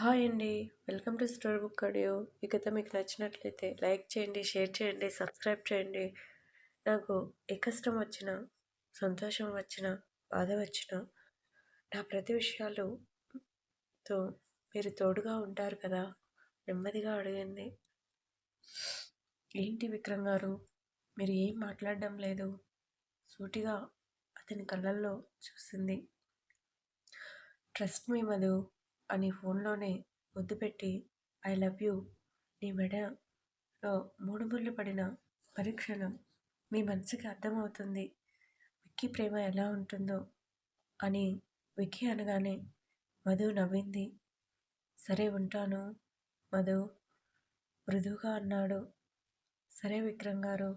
Hi అండి. Welcome to story book audio. ఈ కథ మీకు నచ్చినట్లయితే లైక్ చేయండి షేర్ చేయండి సబ్స్క్రైబ్ చేయండి. నాకు ఏ కష్టం వచ్చినా సంతోషం వచ్చినా బాధ వచ్చినా నా ప్రతి విషయాలుతో మీరు తోడుగా ఉంటారు కదా? నెమ్మదిగా అడిగింది ఏంటి విక్రమ్ గారు? మీరు ఏం మాట్లాడడం లేదు? సూటిగా అతని కళ్ళల్లో చూసింది. Trust me Madhu. అని ఫోన్లోనే ముద్దు పెట్టి ఐ లవ్ యూ నీ మెడలో మూడు ముళ్ళు పడిన పరీక్షణం మీ మనసుకి అర్థమవుతుంది. విక్కీ ప్రేమ ఎలా ఉంటుందో అని విక్కీ అనగానే మధు నవ్వింది. సరే ఉంటాను మధు మృదువుగా అన్నాడు. సరే విక్రమ్ గారు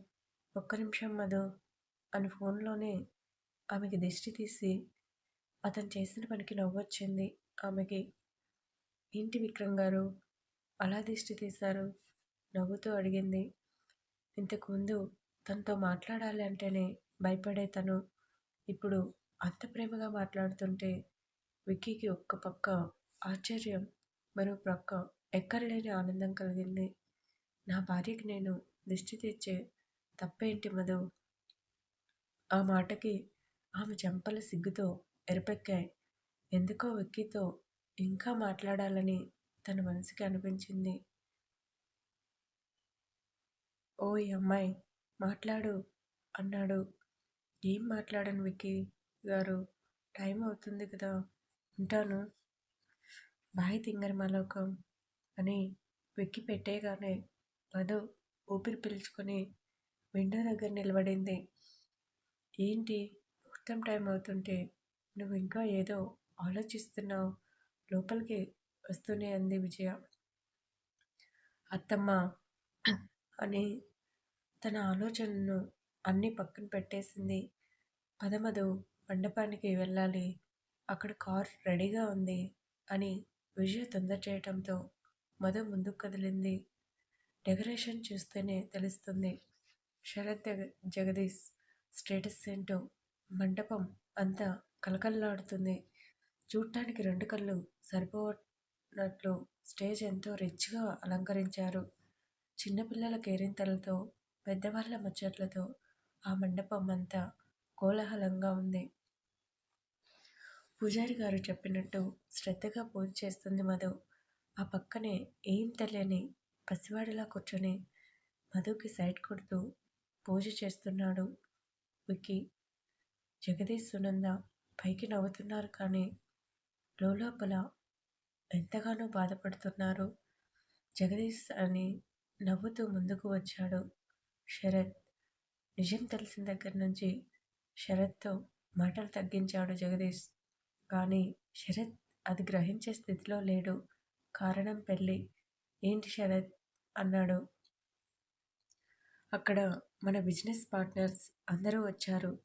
ఒక్క నిమిషం మధు అని ఫోన్లోనే ఆమెకి దిష్టి తీసి అతను చేసిన పనికి నవ్వొచ్చింది. ఆమెకి ఏంటి విక్రమ్ గారు? అలా దిష్టి తీశారు. నవ్వుతూ అడిగింది. ఇంతకుముందు తనతో మాట్లాడాలి అంటేనే భయపడే తను ఇప్పుడు అంత ప్రేమగా మాట్లాడుతుంటే విక్కీకి ఒక్క పక్క ఆశ్చర్యం మరో ప్రక్క ఎక్కడలేని ఆనందం కలిగింది. నా భార్యకి నేను దిష్టి తెచ్చే తప్పేంటి మధు? ఆ మాటకి ఆమె చెంపల సిగ్గుతో ఎరపెక్కాయి. ఎందుకో విక్కీతో ఇంకా మాట్లాడాలని తన మనసుకి అనిపించింది. ఓయ్ అమ్మాయి మాట్లాడు అన్నాడు. ఏం మాట్లాడను విక్కీ గారు? టైం అవుతుంది కదా ఉంటాను. బాయ్ తింగరి మలోకం అని వెక్కి పెట్టేగానే మధు ఊపిరి పీల్చుకొని విండో దగ్గర నిలబడింది. ఏంటి? మొత్తం టైం అవుతుంటే నువ్వు ఇంకా ఏదో ఆలోచిస్తున్నావు? లోపలికి వస్తూనే అంది విజయ. అత్తమ్మ! అని తన ఆలోచనను అన్నీ పక్కన పెట్టేసింది. పదమదు మండపానికి వెళ్ళాలి. అక్కడ కార్ రెడీగా ఉంది అని విజయ తొందర చేయటంతో మధు ముందుకు కదిలింది. డెకరేషన్ చూస్తేనే తెలుస్తుంది. శరత్ జగదీష్ స్టేటస్ ఏంటో? మండపం అంతా కలకల్లాడుతుంది చూడటానికి రెండు కళ్ళు సరిపోనట్లు స్టేజ్ ఎంతో రిచ్గా అలంకరించారు. చిన్నపిల్లల కేరింతలతో పెద్దవాళ్ళ ముచ్చట్లతో ఆ మండపం అంతా కోలాహలంగా ఉంది. పూజారి గారు చెప్పినట్టు శ్రద్ధగా పూజ చేస్తుంది మధు. ఆ పక్కనే ఏం తెలియని పసివాడిలా కూర్చొని మధుకి సైడ్ కొడుతూ పూజ చేస్తున్నాడు. వికి జగదీష్ సునంద పైకి నవ్వుతున్నారు కానీ లోలోపల ఎంతగానో బాధపడుతున్నారు. జగదీష్ అని నవ్వుతూ ముందుకు వచ్చాడు శరత్. నిజం తెలిసిన దగ్గర నుంచి శరత్తో మాటలు తగ్గించాడు జగదీష్. కానీ శరత్ అది గ్రహించే స్థితిలో లేడు. కారణం పెళ్ళి. ఏంటి శరత్? అన్నాడు. అక్కడ మన బిజినెస్ పార్ట్నర్స్ అందరూ వచ్చారు.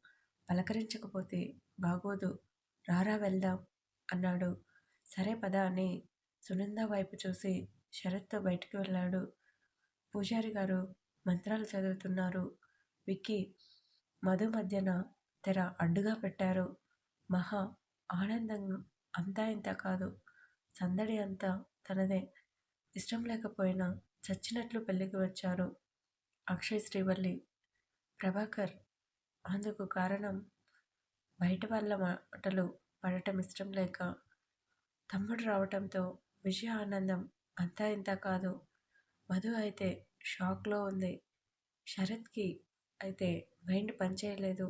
పలకరించకపోతే బాగోదు. రారా వెళ్దాం. అన్నాడు. సరే పద అని సునంద వైపు చూసి శరత్తో బయటికి వెళ్ళాడు. పూజారి గారు మంత్రాలు చదువుతున్నారు. విక్కీ మధు మధ్యన తెర అడ్డుగా పెట్టారు. మహా ఆనందం అంతా ఇంత కాదు. సందడి అంతా తనదే. ఇష్టం లేకపోయినా చచ్చినట్లు పెళ్ళికి వచ్చారు అక్షయ్ శ్రీవల్లి ప్రభాకర్. అందుకు కారణం బయట వాళ్ళ మాటలు పడటం ఇష్టం లేక తమ్ముడు రావటంతో విజయ ఆనందం అంతా ఇంత కాదు. మధు అయితే షాక్లో ఉంది. శరత్కి అయితే మైండ్ పనిచేయలేదు.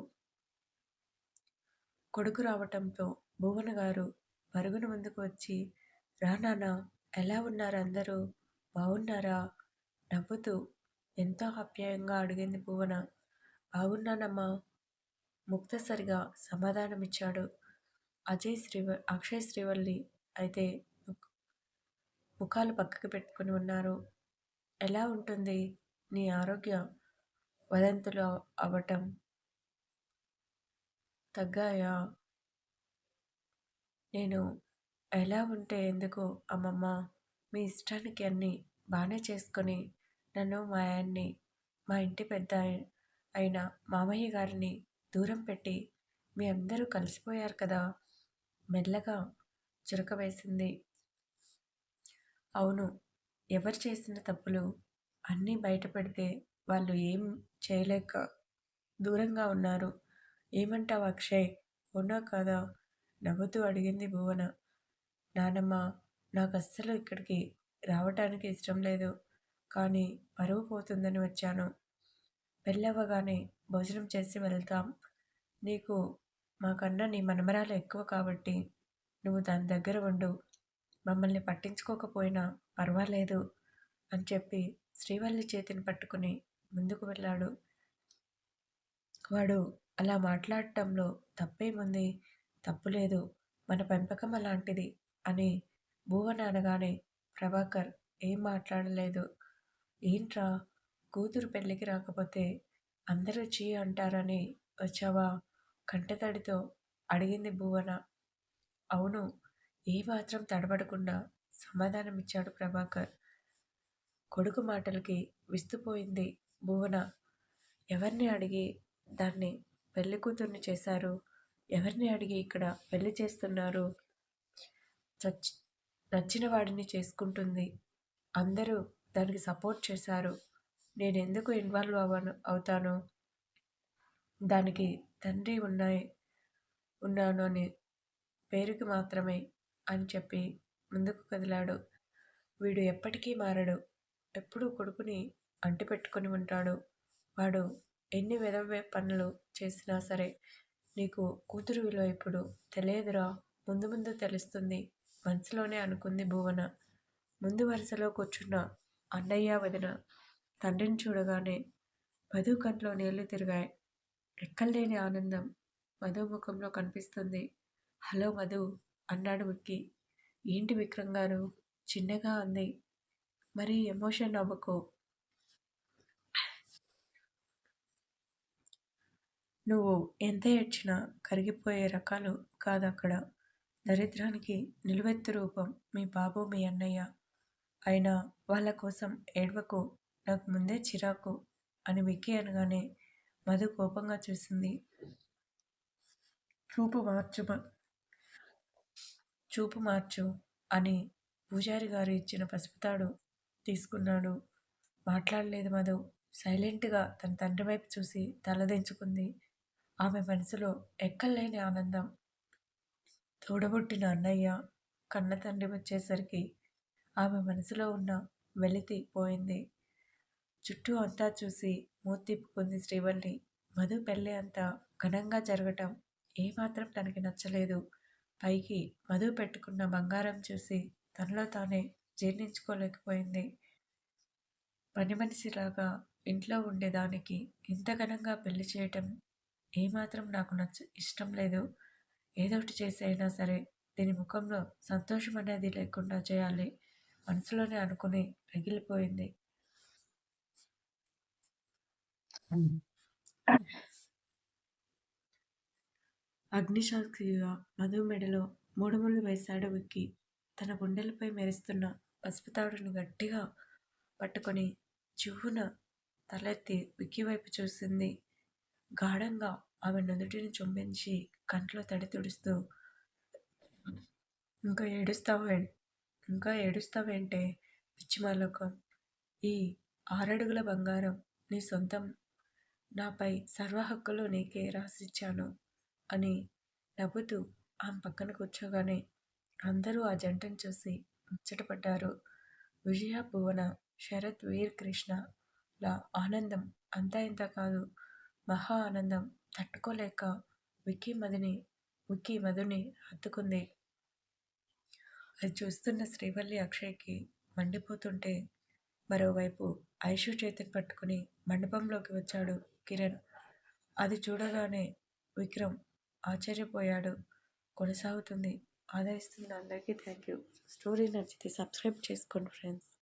కొడుకు రావటంతో భువన గారు పరుగున ముందుకు వచ్చి రా నాన్న ఎలా ఉన్నారు అందరూ? బాగున్నారా నవ్వుతూ ఎంతో ఆప్యాయంగా అడిగింది భువన. బాగున్నానమ్మా ముక్తసరిగా సమాధానమిచ్చాడు. అజయ్ శ్రీవ అక్షయ్ శ్రీవల్లి అయితే ముఖాలు పక్కకి పెట్టుకుని ఉన్నారు. ఎలా ఉంటుంది నీ ఆరోగ్య వదంతులు అవ్వటం తగ్గాయా? నేను ఎలా ఉంటే ఎందుకు అమ్మమ్మ మీ ఇష్టానికి అన్నీ బాగానే చేసుకొని నన్ను మా ఆయన్ని మా ఇంటి పెద్ద అయిన మామయ్య గారిని దూరం పెట్టి మీ అందరూ కలిసిపోయారు కదా? మెల్లగా చురక వేసింది. అవును ఎవరు చేసిన తప్పులు అన్నీ బయటపెడితే వాళ్ళు ఏం చేయలేక దూరంగా ఉన్నారు. ఏమంటావు అక్షయ్? అవునా కాదా? నవ్వుతూ అడిగింది భువన. నానమ్మ నాకు అస్సలు ఇక్కడికి రావటానికి ఇష్టం లేదు. కానీ పరువు పోతుందని వచ్చాను. పెళ్ళవ్వగానే భోజనం చేసి వెళ్తాం. నీకు మాకన్నా నీ మనమరాలు ఎక్కువ కాబట్టి నువ్వు దాని దగ్గర ఉండు. మమ్మల్ని పట్టించుకోకపోయినా పర్వాలేదు అని చెప్పి శ్రీవల్లి చేతిని పట్టుకుని ముందుకు వెళ్ళాడు. వాడు అలా మాట్లాడటంలో తప్పేముంది? తప్పు లేదు మన పెంపకం అలాంటిది అని భువన అనగానే ప్రభాకర్ ఏం మాట్లాడలేదు. ఏంట్రా? కూతురు పెళ్ళికి రాకపోతే అందరూ చీ అంటారని వచ్చావా? కంటతడితో అడిగింది భువన. అవును ఏమాత్రం తడబడకుండా సమాధానమిచ్చాడు ప్రభాకర్. కొడుకు మాటలకి విస్తుపోయింది భువన. ఎవరిని అడిగి దాన్ని పెళ్ళి కూతుర్ని చేశారు? ఎవరిని అడిగి ఇక్కడ పెళ్ళి చేస్తున్నారు? చచ్చి నచ్చిన వాడిని చేసుకుంటుంది. అందరూ దానికి సపోర్ట్ చేశారు. నేను ఎందుకు ఇన్వాల్వ్ అవ్వను అవుతాను? దానికి తండ్రి ఉన్నాయి ఉన్నాను అని పేరుకి మాత్రమే అని చెప్పి ముందుకు కదిలాడు. వీడు ఎప్పటికీ మారడు. ఎప్పుడూ కొడుకుని అంటిపెట్టుకుని ఉంటాడు. వాడు ఎన్ని విధవ పనులు చేసినా సరే నీకు కూతురు విలువ ఇప్పుడు తెలియదురా. ముందు ముందు తెలుస్తుంది. మనసులోనే అనుకుంది భువన. ముందు వరుసలో కూర్చున్న అన్నయ్య వదిన తండ్రిని చూడగానే మధు కంట్లో నీళ్ళు తిరిగాయి. లెక్కలేని ఆనందం మధు ముఖంలో కనిపిస్తుంది. హలో మధు అన్నాడు విక్కి. ఏంటి విక్రమ్ గారు? చిన్నగా అంది మరి ఎమోషన్ అవ్వకో. నువ్వు ఎంత ఏడ్చినా కరిగిపోయే రకాలు కాదు అక్కడ దరిద్రానికి నిలువెత్తు రూపం మీ బాబు మీ అన్నయ్య. అయినా వాళ్ళ కోసం ఏడ్వకు నాకు ముందే చిరాకు అని విక్కీ అనగానే మధు కోపంగా చూసింది. చూపు మార్చు చూపు మార్చు అని పూజారి గారు ఇచ్చిన పసుపుతాడు తీసుకున్నాడు. మాట్లాడలేదు మధు. సైలెంట్గా తన తండ్రి వైపు చూసి తలదించుకుంది ఆమె మనసులో ఎక్కలేని ఆనందం. తోడబుట్టిన అన్నయ్య కన్న తండ్రి వచ్చేసరికి ఆమె మనసులో ఉన్న వెలితి పోయింది. చుట్టూ అంతా చూసి మూతిప్పుకుంది శ్రీవల్లి మధు పెళ్ళి అంతా ఘనంగా జరగటం ఏమాత్రం తనకి నచ్చలేదు. పైకి మధు పెట్టుకున్న బంగారం చూసి తనలో తానే జీర్ణించుకోలేకపోయింది. పని మనిషిలాగా ఇంట్లో ఉండేదానికి ఇంత ఘనంగా పెళ్ళి చేయటం ఏమాత్రం నాకు నచ్చ ఇష్టం లేదు. ఏదోటి చేసైనా సరే దీని ముఖంలో సంతోషం అనేది లేకుండా చేయాలి. మనసులోనే అనుకుని రగిలిపోయింది. అగ్నిసాక్షిగా మధు మెడలో మూడు ముళ్ళు వేశాడు విక్కి తన గుండెలపై మెరుస్తున్న పసుపుతాడును గట్టిగా పట్టుకొని చివున తలెత్తి విక్కి వైపు చూసింది. గాఢంగా ఆమె నుదుటిని చుంబించి కంట్లో తడి తుడుస్తూ ఇంకా ఏడుస్తావే? ఇంకా ఏడుస్తావేంటే పిచ్చిమాలోకం. ఈ ఆరడుగుల బంగారం నీ సొంతం నాపై సర్వ హక్కులు నీకే రాసిచ్చాను అని నవ్వుతూ ఆమె పక్కన కూర్చోగానే అందరూ ఆ జంటను చూసి ముచ్చటపడ్డారు. విజయ భువన శరత్ వీర్ కృష్ణల ఆనందం అంతా ఇంత కాదు. మహా ఆనందం తట్టుకోలేక విక్కీ మదిని విక్కీ మధుని హత్తుకుంది. అది చూస్తున్న శ్రీవల్లి అక్షయ్కి మండిపోతుంటే మరోవైపు ఐషు చేతిని పట్టుకుని మండపంలోకి వచ్చాడు. కిరణ్. అది చూడగానే విక్రమ్ ఆశ్చర్యపోయాడు. కొనసాగుతుంది. ఆదరిస్తున్న అందరికీ. థ్యాంక్ యూ స్టోరీ నచ్చితే సబ్స్క్రైబ్ చేసుకోండి ఫ్రెండ్స్.